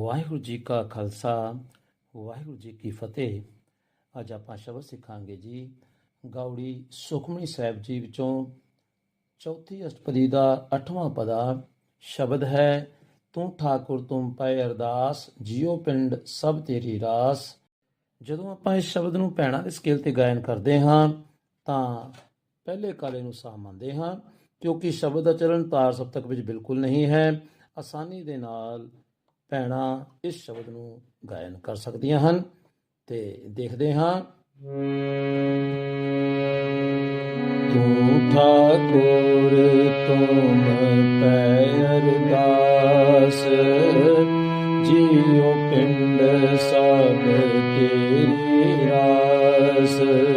ਵਾਹਿਗੁਰੂ ਜੀ ਕਾ ਖਾਲਸਾ, ਵਾਹਿਗੁਰੂ ਜੀ ਕੀ ਫਤਿਹ। ਅੱਜ ਆਪਾਂ ਸ਼ਬਦ ਸਿੱਖਾਂਗੇ ਜੀ, ਗਾਉੜੀ ਸੁਖਮਨੀ ਸਾਹਿਬ ਜੀ ਵਿੱਚੋਂ ਚੌਥੀ ਅਸ਼ਟਪਦੀ ਦਾ 8ਵਾਂ ਪਦਾ ਸ਼ਬਦ ਹੈ, ਤੂੰ ਠਾਕੁਰ, ਤੂੰ ਪਏ ਅਰਦਾਸ ਜਿਉ ਪਿੰਡ ਸਭ ਤੇਰੀ ਰਾਸ। ਜਦੋਂ ਆਪਾਂ ਇਸ ਸ਼ਬਦ ਨੂੰ ਭੈਣਾਂ ਦੇ ਸਕੇਲ ਤੇ ਗਾਇਨ ਕਰਦੇ ਹਾਂ, ਤਾਂ ਪਹਿਲੇ ਕਾਲੇ ਨੂੰ ਸਾਹ ਮੰਨਦੇ ਹਾਂ, ਕਿਉਂਕਿ ਸ਼ਬਦ ਦਾ ਚਲਨ ਤਾਰ ਸਪਤਕ ਵਿੱਚ ਬਿਲਕੁਲ ਨਹੀਂ ਹੈ। ਆਸਾਨੀ ਦੇ ਨਾਲ ਭੈਣਾਂ ਇਸ ਸ਼ਬਦ ਨੂੰ ਗਾਇਨ ਕਰ ਸਕਦੀਆਂ ਹਨ ਤੇ ਦੇਖਦੇ ਹਾਂ। ਤੂੰ ਠਾਕੁਰ, ਤੁਮ ਪੈ ਅਰਦਾਸ ਜੀਉ ਪਿੰਡ ਸਭ ਤੇਰੀ ਰਾਸ।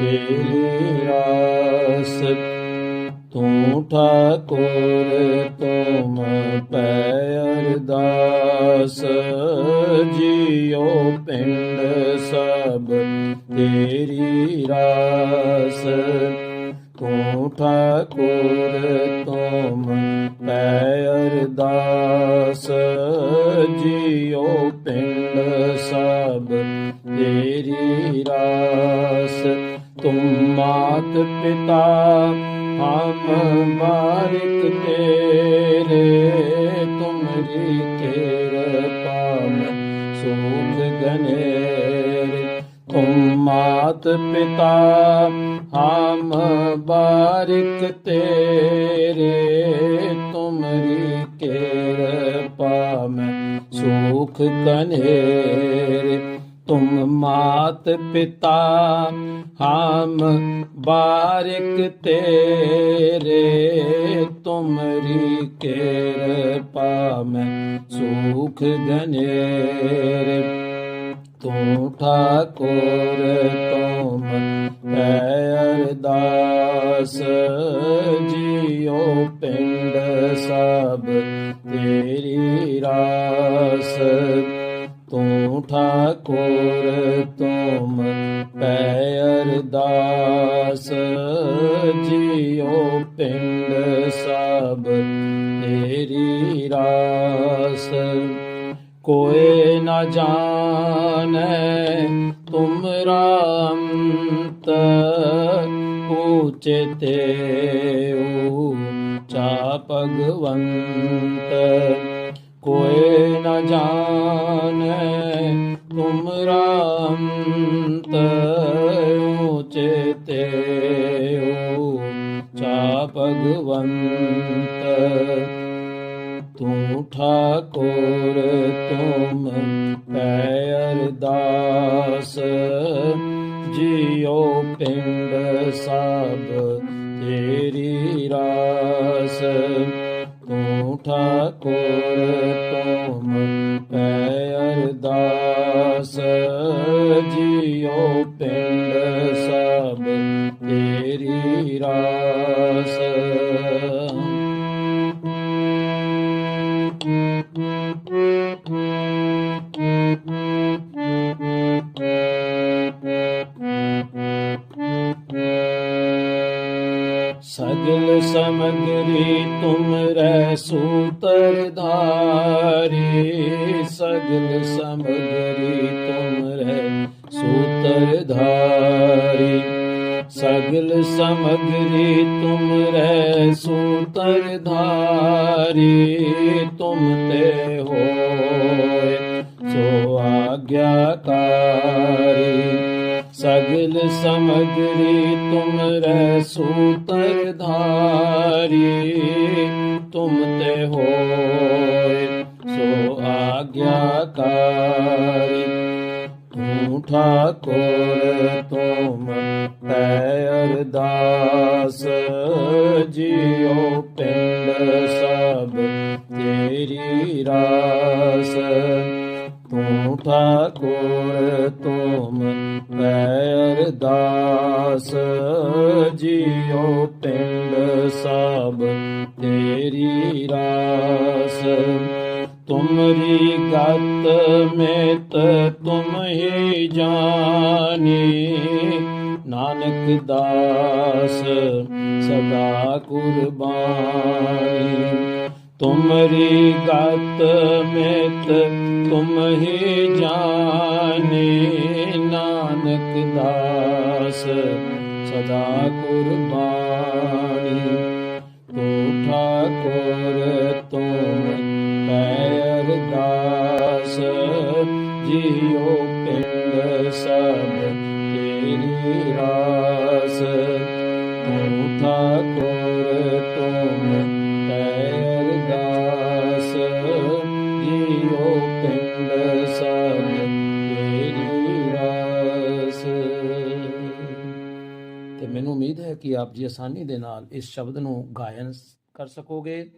ਤੇਰੀ ਰਾਸ ਤੂੰ ਠਾਕੁਰ ਤੁਮ ਪੈ ਅਰਦਾਸ ਜੀਉ ਪਿੰਡ ਸਭ ਤੇਰੀ ਰਾਸ। ਤੂੰ ਠਾਕੁਰ ਤੁਮ ਪੈ ਅਰਦਾਸ ਜੀਉ ਪਿੰਡ ਸਭ ਤੇਰੀ ਰਾਸ। ਤੁਮ ਮਾਤ ਪਿਤਾ, ਹਮ ਬਾਰਿਕ ਤੇਰੇ ਤੁਮਰੀ ਕਿਰਪਾ ਮੈਂ ਸੁਖ ਗਨੇਰ। ਤੁਮ ਮਾਤ ਪਿਤਾ, ਹਮ ਬਾਰਿਕ ਤੇਰੇ ਤੁਮਰੀ ਕਿਰਪਾ ਮੈਂ ਸੁਖ ਗਨੇਰ। ਤੁਮ ਮਾਤ ਪਿਤਾ, ਹਮ ਬਾਰਿਕ ਤੇਰੇ, ਤੁਮਰੀ ਕਿਰਪਾ ਮੈਂ ਸੁਖ ਗਨੇਰ। ਤੂੰ ਠਾਕੁਰ ਤੁਮ ਪੈ ਅਰਦਾਸ ਜੀਉ ਪਿੰਡ ਸਭ ਤੇਰੀ ਰਾਸ। ਤੂੰ ਠਾਕੁਰ ਤੁਮ ਪੈ ਅਰਦਾਸ ਜੀਉ ਪਿੰਡ ਸਭ ਤੇਰੀ ਰਾਸ ਕੋਏ ਨਾ ਜਾਣੈ ਤੁਮਰਾ ਅੰਤ ਪੂਚੇ ਤੇ ਭਗਵੰਤ ਕੋਏ ਨਾ ਜਾਣੈ ਤੁਮਰਾ ਅੰਤ ਊਚੇ ਚਾ ਭਗਵੰਤ। ਤੂੰ ਠਾਕੁਰ, ਤੁਮ ਪੈ ਅਰਦਾਸ, ਜੀਉ ਪਿੰਡ ਠਾਕੁਰ ਤੁਮ ਪੈ ਅਰਦਾਸ ਜੀਉ ਪਿੰਡ ਸਭ ਤੇਰੀ ਰਾਸ ਸਗਲ ਸਮਗਰੀ ਤੁਮ ਰਹਿ ਸੂਤਰ ਧਾਰੀ ਸਗਲ ਸਮਗਰੀ ਤੁਮ ਰਹਿ ਸੂਤਰ ਧਾਰੀ। ਸਗਲ ਸਮਗਰੀ ਤੁਮ ਰਹਿ ਸੂਤਰ ਧਾਰੀ, ਤੁਮ ਤੇ ਹੋਏ ਸੋ ਆਗਿਆਕਾਰੀ। ਸਗਲ ਸਮਗਰੀ ਤੁਮ ਰਹਿ ਸੂਤਰ ਧਾਰੀ, ਤੁਮ ਤੇ ਹੋਏ ਸੋ ਆਗਿਆਕਾਰੀ। ਤੂੰ ਠਾਕੁਰ, ਤੁਮ ਪੈ ਅਰਦਾਸ, ਜੀਉ ਪਿੰਡ ਸਭ ਤੇਰੀ ਰਾਸ। ਤੂੰ ਠਾਕੁਰ, ਤੁਮ ਪੈ ਅਰਦਾਸ ਜੀਉ ਪਿੰਡ ਸਭ ਤੇਰੀ ਰਾਸ। ਤੁਮਰੀ ਗਤ ਮੇਤ ਤੁਮ ਹੀ ਜਾਣੀ ਨਾਨਕ ਦਾਸ ਸਦਾ ਕੁਰਬਾਨੀ। ਤੁਮਰੀ ਗਤ ਮਿਤ ਤੁਮ ਹੀ ਜਾਣੀ ਨਾਨਕ ਦਾਸ ਸਦਾ ਕੁਰਬਾਨੀ ਤੋ ਠਾਕੁਰ ਤੁਮ ਪੈਰ ਦਾਸ ਜੀਉ ਪਿੰਡ ਸਭ ਤੇਰੀ ਰਾਸ ਕਿ ਆਪ ਜੀ ਆਸਾਨੀ ਦੇ ਨਾਲ ਇਸ ਸ਼ਬਦ ਨੂੰ ਗਾਇਨ ਕਰ ਸਕੋਗੇ,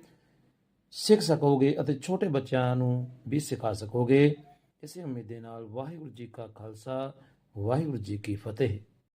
ਸਿੱਖ ਸਕੋਗੇ ਅਤੇ ਛੋਟੇ ਬੱਚਿਆਂ ਨੂੰ ਵੀ ਸਿਖਾ ਸਕੋਗੇ। ਇਸੇ ਉਮੀਦ ਦੇ ਨਾਲ ਵਾਹਿਗੁਰੂ ਜੀ ਕਾ ਖਾਲਸਾ, ਵਾਹਿਗੁਰੂ ਜੀ ਕੀ ਫਤਿਹ।